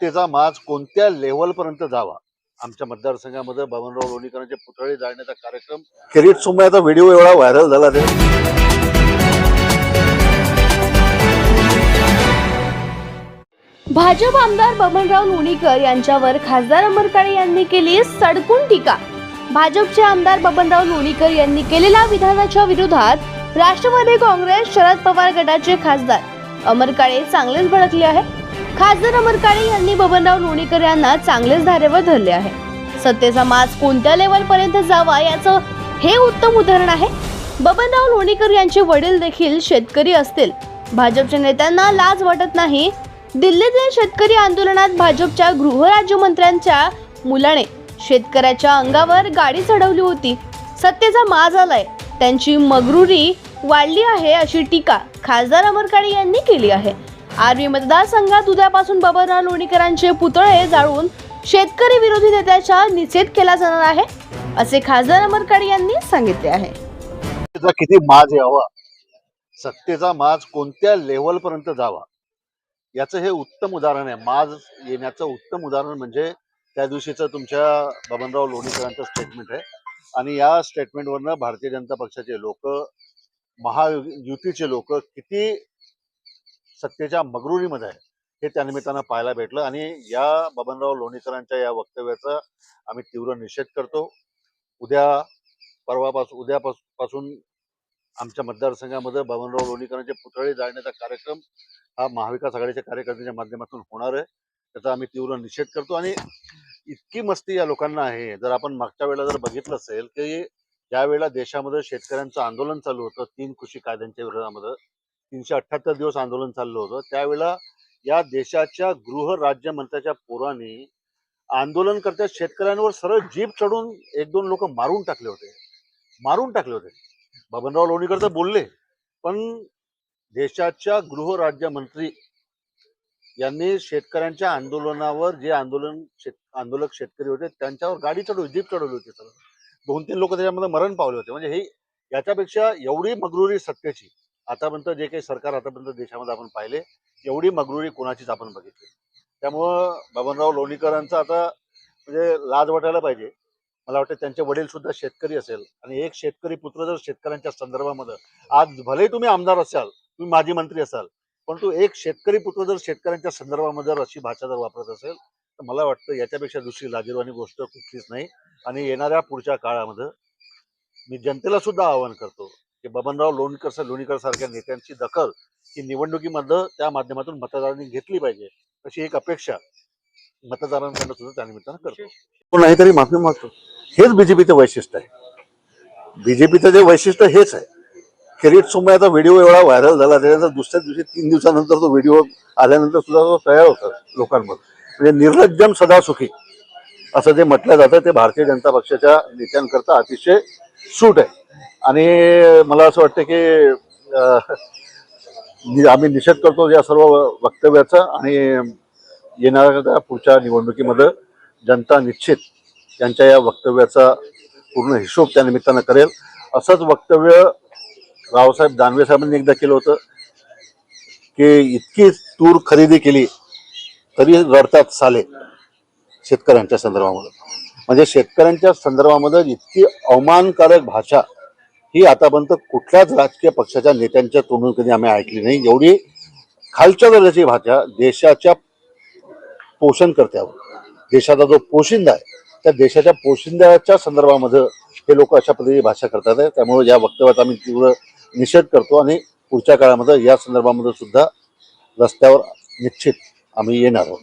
सत्तेचा माज कोणत्या लेवलपर्यंत जावा? आमच्या मतदारसंघामध्ये बबनराव लोणीकरांचे पुतळे जाळण्याचा कार्यक्रम किरीट सोमयाचा व्हिडिओ एवढा व्हायरल झाला ते. भाजप आमदार बबनराव लोणीकर यांच्यावर खासदार अमर काळे यांनी केली सडकून टीका. भाजपचे आमदार बबनराव लोणीकर यांनी केलेल्या विधानाच्या विरोधात राष्ट्रवादी काँग्रेस शरद पवार गटाचे खासदार. अमर काळे चांगलेच भडकले आहे खासदार अमर काळे यांनी बबनराव लोणीकर यांना चांगलेच धारेवर धरले आहे. सत्तेचा माज कोणत्या लेवल पर्यंत जावा याचं हे उत्तम उदाहरण आहे. बबनराव लोणीकर यांचे वडील देखील शेतकरी असतील. भाजपच्या नेत्यांना लाज वाटत नाही. दिल्लीतील शेतकरी आंदोलनात भाजपच्या गृहराज्यमंत्र्यांच्या मुलाने शेतकऱ्याच्या अंगावर गाडी चढवली होती. सत्तेचा माज आलाय. त्यांची मगरुरी वाढली आहे अशी टीका खासदार अमर काळे यांनी केली आहे. आर्वी मतदारसंघात उद्यापासून बबनराव लोणीकरांचे पुतळे जाळून शेतकरी विरोधी नेत्याचा निषेध केला जाणार आहे असे खासदार अमर यांनी सांगितले आहे. किती माज यावा? सत्तेचा माज कोणत्या लेवल पर्यंत जावा? याचं हे उत्तम उदाहरण आहे. माज येण्याचं उत्तम उदाहरण म्हणजे त्या दिवशीचं तुमच्या बबनराव लोणीकरांचं स्टेटमेंट आहे. आणि या स्टेटमेंटवरनं भारतीय जनता पक्षाचे लोक महायुतीचे लोक किती सत्तेच्या मगरुरीमध्ये आहे. हे त्यानिमित्तानं पाहायला भेटलं आणि या बबनराव लोणीकरांच्या या वक्तव्याचा आम्ही तीव्र निषेध करतो. उद्या परवापासून उद्यापासून आमच्या मतदारसंघामध्ये बबनराव लोणीकरांचे पुतळे जाळण्याचा कार्यक्रम हा महाविकास आघाडीच्या कार्यकर्त्यांच्या माध्यमातून होणार आहे. त्याचा आम्ही तीव्र निषेध करतो आणि इतकी मस्ती या लोकांना आहे. जर आपण मागच्या वेळेला जर बघितलं असेल की ज्या वेळेला देशामध्ये शेतकऱ्यांचं आंदोलन चालू होतं तीन कृषी कायद्यांच्या विरोधामध्ये तीनशे अठ्ठ्याहत्तर दिवस आंदोलन चाललं होतं. त्यावेळेला या देशाच्या गृह राज्यमंत्र्याच्या पोरांनी आंदोलनकर्त्या शेतकऱ्यांवर सरळ जीप चढून एक दोन लोक मारून टाकले होते. मारून टाकले होते. बबनराव लोणीकर तर बोलले पण देशाच्या गृह राज्यमंत्री यांनी शेतकऱ्यांच्या आंदोलनावर जे आंदोलन शेत आंदोलक शेतकरी होते त्यांच्यावर गाडी चढवली जीप चढवली होती सर दोन तीन लोक त्याच्यामध्ये मरण पावले होते. म्हणजे हे याच्यापेक्षा एवढी मगरुरी सत्तेची आतापर्यंत जे काही सरकार आतापर्यंत देशामध्ये आपण पाहिले एवढी मगरुरी कोणाचीच आपण बघितली त्यामुळं बबनराव लोणीकरांचा आता म्हणजे लाज वाटायला पाहिजे. मला वाटतं त्यांचे वडील सुद्धा शेतकरी असेल आणि एक शेतकरी पुत्र जर शेतकऱ्यांच्या संदर्भामध्ये आज भले तुम्ही आमदार असाल तुम्ही माजी मंत्री असाल परंतु एक शेतकरी पुत्र जर शेतकऱ्यांच्या संदर्भामध्ये जर अशी भाषा जर वापरत असेल तर मला वाटतं याच्यापेक्षा दुसरी लाजीरवाणी गोष्ट कुठलीच नाही. आणि येणाऱ्या पुढच्या काळामध्ये मी जनतेला सुद्धा आवाहन करतो की बबनराव लोणकर लोणीकर सारख्या नेत्यांची दखल ही निवडणुकीमध्ये त्या माध्यमातून मतदारांनी घेतली पाहिजे अशी एक अपेक्षा मतदारांकडनं सुद्धा त्या करतो. पण नाहीतरी माफी मागतो. हेच बीजेपीचं वैशिष्ट्य आहे. बीजेपीचं जे वैशिष्ट्य हेच आहे. किरीट सोमयाचा व्हिडिओ एवढा व्हायरल झाला त्याच्यानंतर दुसऱ्या दिवशी तीन दिवसानंतर तो व्हिडिओ आल्यानंतर सुद्धा तो तयार होता लोकांमध्ये म्हणजे निर्लज्जम सदा सुखी असं जे म्हटलं जातं ते भारतीय जनता पक्षाच्या नेत्यांकरता अतिशय सूट आहे. आणि मला असं वाटतं की आम्ही निषेध करतो या सर्व वक्तव्याचा आणि येणाऱ्या पुढच्या निवडणुकीमध्ये जनता निश्चित त्यांच्या या वक्तव्याचा पूर्ण हिशोब त्या निमित्तानं करेल. असंच वक्तव्य रावसाहेब दानवे साहेबांनी एकदा केलं होतं की इतकी तूर खरेदी केली तरी रडतात साले शेतकऱ्यांच्या संदर्भामध्ये. म्हणजे शेतकऱ्यांच्या संदर्भामध्ये इतकी अवमानकारक भाषा ही आतापर्यंत कुठल्याच राजकीय पक्षाच्या नेत्यांच्या तोंडून कधी आम्ही ऐकली नाही. एवढी खालच्या दर्जाची भाषा देशाच्या पोषणकर्त्यावर देशाचा जो पोशिंदा आहे त्या देशाच्या पोशिंद्याच्या संदर्भामध्ये हे लोक अशा पद्धतीची भाषा करतात आहे. त्यामुळे या वक्तव्याचा आम्ही तीव्र निषेध करतो आणि पुढच्या काळामध्ये या संदर्भामध्ये सुद्धा रस्त्यावर निश्चित आम्ही येणार आहोत.